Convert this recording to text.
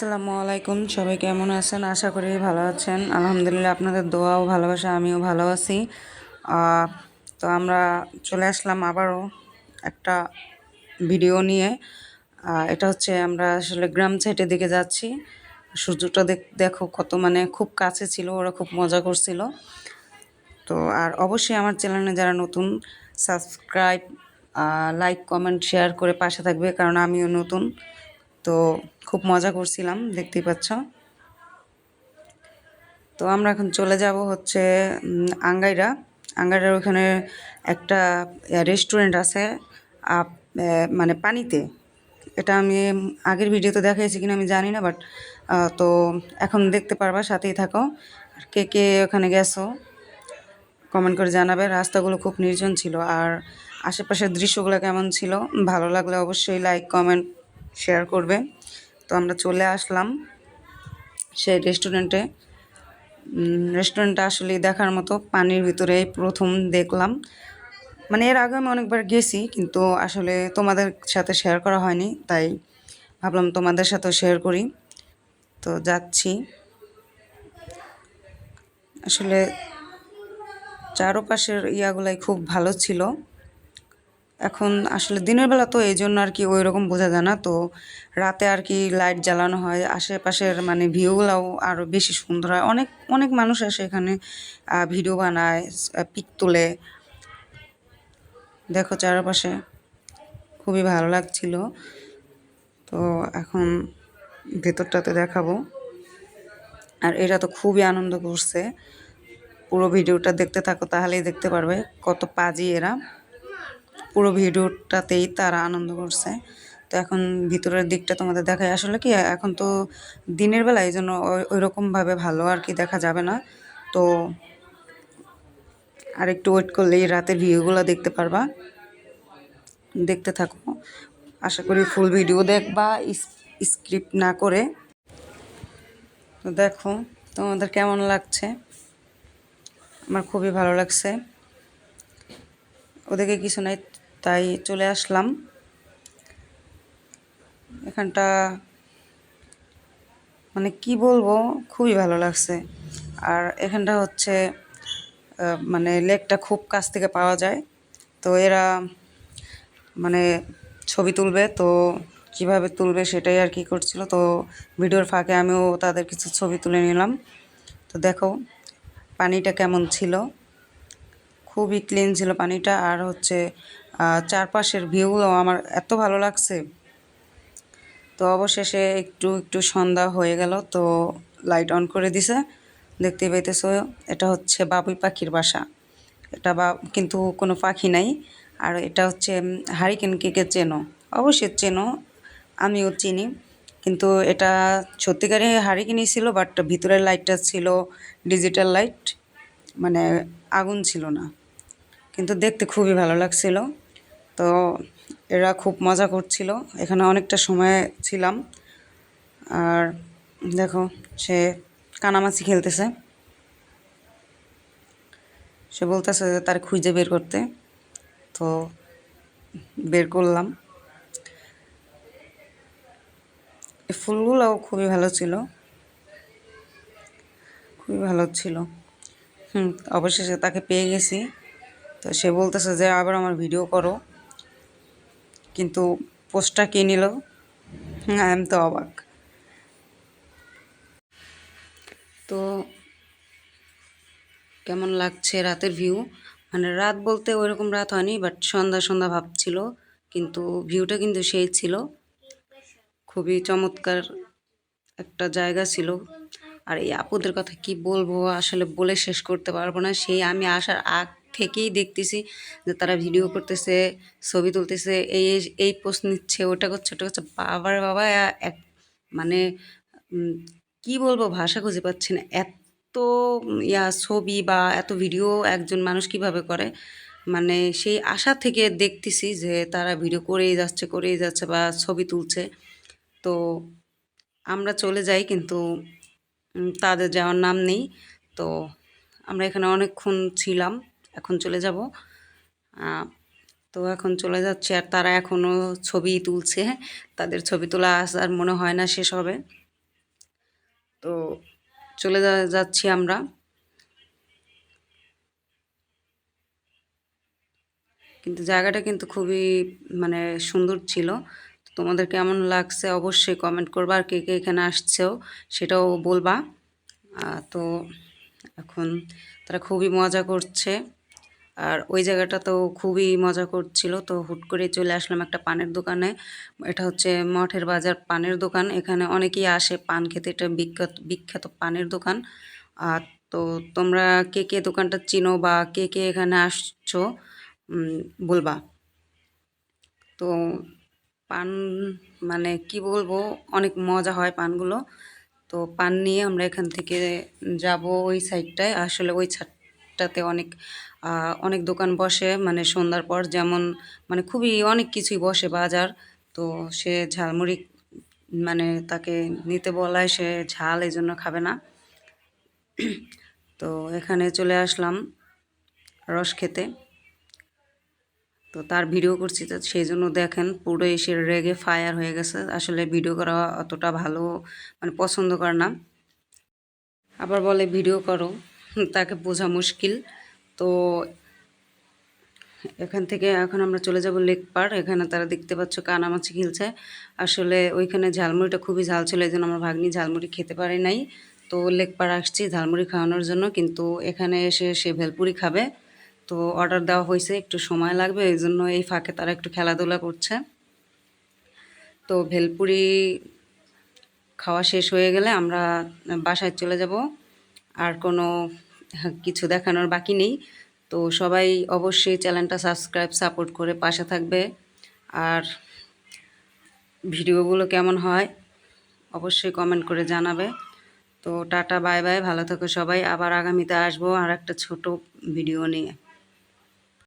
আসসালামু আলাইকুম সবাই কেমন আছেন? আশা করি ভালো আছেন। আলহামদুলিল্লাহ, আপনাদের দোয়া ও ভালোবাসা, আমিও ভালো আছি। তো আমরা চলে আসলাম আবারও একটা ভিডিও নিয়ে। এটা হচ্ছে আমরা আসলে গ্রাম সাইডের দিকে যাচ্ছি। সূর্যটা দেখো কত মানে খুব কাছে ছিল, ওরা খুব মজা করছিল। তো আর অবশ্যই আমার চ্যানেলে যারা নতুন, সাবস্ক্রাইব লাইক, কমেন্ট, শেয়ার করে পাশে থাকবে, কারণ আমিও নতুন। তো খুব মজা করছিলাম, দেখতেই পাচ্ছ। তো আমরা এখন চলে যাব হচ্ছে আঙ্গাইরা। আঙ্গাইরার ওখানে একটা রেস্টুরেন্ট আছে মানে পানিতে। এটা আমি আগের ভিডিওতে দেখাইছি কিনা আমি জানি না বাট তো এখন দেখতে পারবা, সাথেই থাকো। আর কে কে ওখানে গেছো কমেন্ট করে জানাবে। রাস্তাগুলো খুব নির্জন ছিল, আর আশেপাশের দৃশ্যগুলো কেমন ছিল, ভালো লাগলে অবশ্যই লাইক কমেন্ট শেয়ার করবে। তো আমরা চলে আসলাম সেই রেস্টুরেন্টে রেস্টুরেন্টটা আসলে দেখার মতো পানির ভিতরে প্রথম দেখলাম। মানে এর আগে আমি অনেকবার গেছি, কিন্তু আসলে তোমাদের সাথে শেয়ার করা হয়নি, তাই ভাবলাম তোমাদের সাথেও শেয়ার করি। তো যাচ্ছি। আসলে চারপাশের ইয়াগুলাই খুব ভালো ছিল। এখন আসলে দিনের বেলা তো এই জন্য আর কি ওই রকম বোঝা যায় না। তো রাতে আর কি লাইট জ্বালানো হয়। আশেপাশের মানে ভিউগুলাও আরও বেশি সুন্দর হয়। অনেক অনেক মানুষ আসে এখানে ভিডিও বানায় পিক তোলে। দেখো চারপাশে খুবই ভালো লাগছিল। তো এখন ভেতরটাতে দেখাবো। আর এরা তো খুবই আনন্দ করছে। পুরো ভিডিওটা দেখতে থাকো, তাহলেই দেখতে পারবে কত পাজি এরা। পুরো ভিডিওটাতেই তারা আনন্দ করছে। তো এখন ভিতরের দিকটা তোমাদের দেখায় আসলে কি, এখন তো দিনের বেলা এই জন্য ওই রকমভাবে ভালো আর কি দেখা যাবে না। তো আর একটু ওয়েট করলেই রাতের ভিউগুলো দেখতে পারবা। দেখতে থাকো। আশা করি ফুল ভিডিও দেখবা স্ক্রিপ্ট না করে। তো দেখো, তোমাদের কেমন লাগছে? আমার খুবই ভালো লাগছে। ওদেরকে কিছু নাই তাই চলে আসলাম। এখানটা মানে কি বলব, খুবই ভালো লাগছে। আর এখানটা হচ্ছে মানে লেকটা খুব কাছ থেকে পাওয়া যায়। তো এরা মানে ছবি তুলবে, তো কীভাবে তুলবে সেটাই আর কি করছিল। তো ভিডিওর ফাঁকে আমিও তাদের কিছু ছবি তুলে নিলাম। তো দেখো, পানিটা কেমন ছিল। খুবই ক্লিন ছিল পানিটা আর হচ্ছে চারপাশের ভিউগুলো আমার এত ভালো লাগছে। তো অবশেষে একটু একটু সন্ধ্যা হয়ে গেল, তো লাইট অন করে দিছে। দেখতে পাইতেছো, এটা হচ্ছে বাবুই পাখির বাসা। এটা বা, কিন্তু কোনো পাখি নাই। আর এটা হচ্ছে হারিকেন কেকে চেনো? অবশ্যই চেনো, আমিও চিনি। কিন্তু এটা সত্যিকারে হারিকেনই ছিল বাট ভিতরের লাইটটা ছিল ডিজিটাল লাইট মানে আগুন ছিল না। কিন্তু দেখতে খুবই ভালো লাগছিল। তো এরা খুব মজা করছিল। এখানে অনেকটা সময় ছিলাম। আর দেখো, সে কানামাছি খেলতেছে। সে বলতেছে যে তার খুঁজে বের করতে। তো বের করলাম। ফুলগুলোও খুবই ভালো ছিল। খুবই ভালো ছিল। হুম, অবশেষে তাকে পেয়ে গেছি। তো সে বলতেছে যে, আবার আমার ভিডিও করো। কিন্তু পোস্টটা কে নিল? আমি তো অবাক। তো কেমন লাগছে রাতের ভিউ? মানে রাত বলতে ওইরকম রাত হয়নি, বাট সন্ধ্যা সন্ধ্যা ভাব ছিল, কিন্তু ভিউটা কিন্তু সেই ছিল। খুবই চমৎকার একটা জায়গা ছিল। আর এই আপুদের কথা কি বলব, আসলে বলে শেষ করতে পারব না। সেই আমি আসার আগ থেকেই দেখতেছি যে তারা ভিডিও করতেছে, ছবি তুলতেছে, এই এই পোস্ট নিচ্ছে, ওটা করছে ওটা করছে। বাবার বাবা এক মানে কি বলব, ভাষা খুঁজে পাচ্ছি না। এত ইয়া ছবি বা এত ভিডিও একজন মানুষ কীভাবে করে? মানে সেই আশা থেকে দেখতেছি যে তারা ভিডিও করেই যাচ্ছে করেই যাচ্ছে বা ছবি তুলছে। তো আমরা চলে যাই, কিন্তু তাদের যাওয়ার নাম নেই। তো আমরা এখানে অনেকক্ষণ ছিলাম। এখন চলে যাব। তো এখন চলে যাচ্ছে আর তারা এখনও ছবি তুলছে। তাদের ছবি তোলা আসার মনে হয় না শেষ হবে। তো চলে যাচ্ছি আমরা। কিন্তু জায়গাটা কিন্তু খুবই মানে সুন্দর ছিল। তোমাদের কেমন লাগছে অবশ্যই কমেন্ট করবা আর কে কে এখানে আসছেও সেটাও বলবা। তো এখন তারা খুবই মজা করছে। আর ওই জায়গাটা তো খুবই মজা করছিল। তো হুট করে চলে আসলাম একটা পানের দোকানে। এটা হচ্ছে মঠের বাজার পানের দোকান। এখানে অনেকেই আসে পান খেতে। এটা বিখ্যাত বিখ্যাত পানের দোকান। আর তো তোমরা কে কে দোকানটা চিনো বা কে কে এখানে আসছো বলবা। তো পান মানে কি বলব, অনেক মজা হয় পানগুলো। তো পান নিয়ে আমরা এখান থেকে যাব ওই সাইডটায়। আসলে ওই ছাদটাতে অনেক অনেক দোকান বসে মানে সন্ধ্যার পর যেমন মানে খুবই অনেক কিছুই বসে বাজার। তো সে ঝালমুড়ি মানে তাকে নিতে বলায়, সে ঝাল এই জন্য খাবে না। তো এখানে চলে আসলাম রস খেতে। তো তার ভিডিও করছি, তো সেই জন্য দেখেন পুরো এসে রেগে ফায়ার হয়ে গেছে। আসলে ভিডিও করা অতটা ভালো মানে পছন্দ করে না। আবার বলে, ভিডিও করো। তাকে বোঝা মুশকিল। তো এখান থেকে এখন আমরা চলে যাব লেক পার। এখানে তারা দেখতে পাচ্ছ কানামাছি খেলছে আসলে ওইখানে ঝালমুড়িটা খুবই ঝাল ছিল এই জন্য আমার ভাগ্নি ঝালমুড়ি খেতে পারে নাই। তো লেক পার আসছি ঝালমুড়ি খাওয়ানোর জন্য, কিন্তু এখানে এসে সে ভেলপুরি খাবে। তো অর্ডার দেওয়া হয়েছে, একটু সময় লাগবে এই জন্য এই ফাঁকে তারা একটু খেলাধুলা করছে। তো ভেলপুরি খাওয়া শেষ হয়ে গেলে আমরা বাসায় চলে যাব। আর কোনো কিছু দেখানোর বাকি নেই। তো সবাই অবশ্যই চ্যানেলটা সাবস্ক্রাইব, সাপোর্ট করে পাশে থাকবে। আর ভিডিওগুলো কেমন হয় অবশ্যই কমেন্ট করে জানাবে। তো টাটা, বাই বাই, ভালো থাকো সবাই। আবার আগামীতে আসব আর একটা ছোট ভিডিও নিয়ে।